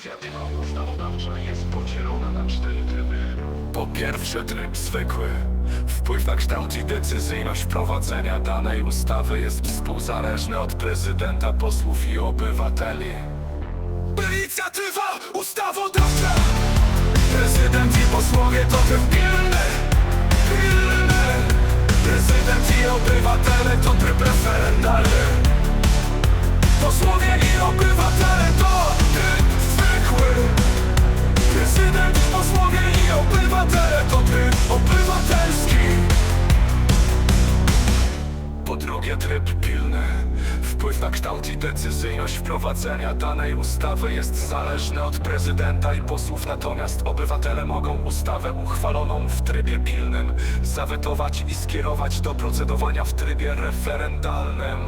Inicjatywa ustawodawcza jest podzielona na cztery tryby. Po pierwsze tryb zwykły. Wpływ na kształt i decyzyjność prowadzenia danej ustawy jest współzależny od prezydenta, posłów i obywateli. Inicjatywa ustawodawcza Prezydent i posłowie drugie tryb pilny. Wpływ na kształt i decyzyjność wprowadzenia danej ustawy jest zależny od prezydenta i posłów Natomiast obywatele mogą ustawę uchwaloną w trybie pilnym Zawetować i skierować do procedowania w trybie referendalnym.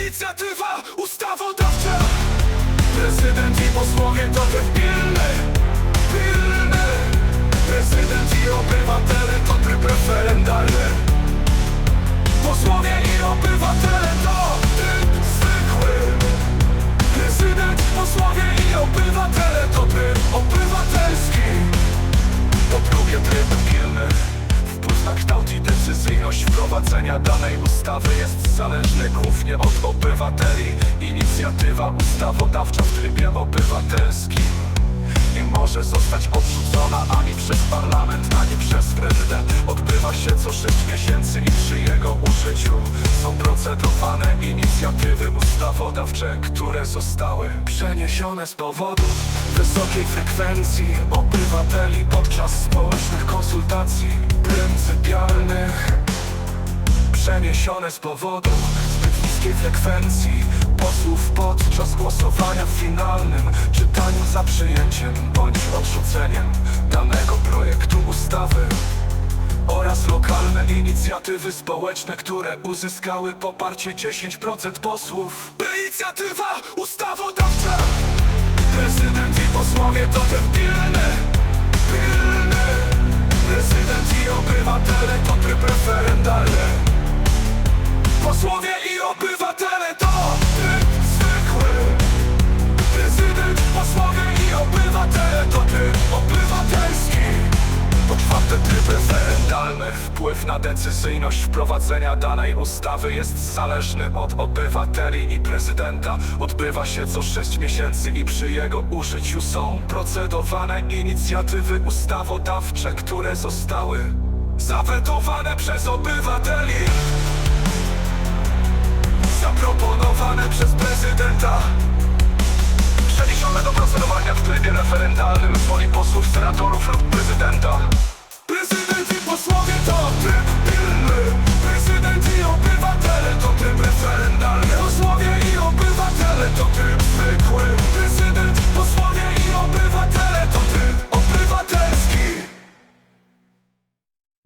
Inicjatywa ustawodawcza. Prezydent i posłowie to tryb Pilny decyzyjność wprowadzenia danej ustawy jest zależny głównie od obywateli. Inicjatywa ustawodawcza w trybie obywatelskim nie może zostać odrzucona ani przez parlament, ani przez prezydent. Odbywa się co 6 miesięcy i przy jego użyciu Są procedowane inicjatywy ustawodawcze, które zostały przeniesione z powodu wysokiej frekwencji obywateli podczas społecznych konsultacji pryncypialnych. Przeniesione z powodu zbyt niskiej frekwencji posłów podczas głosowania finalnym czytaniu za przyjęciem bądź odrzuceniem danego projektu ustawy oraz lokalne inicjatywy społeczne, które uzyskały poparcie 10% posłów. Inicjatywa ustawodawcza. Prezydent i posłowie to ten pilny, pilny Prezydent i obywatele to tryb referendalny. Posłowie wpływ na decyzyjność wprowadzenia danej ustawy jest zależny od obywateli i prezydenta. Odbywa się co 6 miesięcy i przy jego użyciu są procedowane inicjatywy ustawodawcze, które zostały zawetowane przez obywateli. Zaproponowane przez prezydenta przeniesione do procedowania w trybie referendalnym z woli posłów, senatorów lub prezydenta.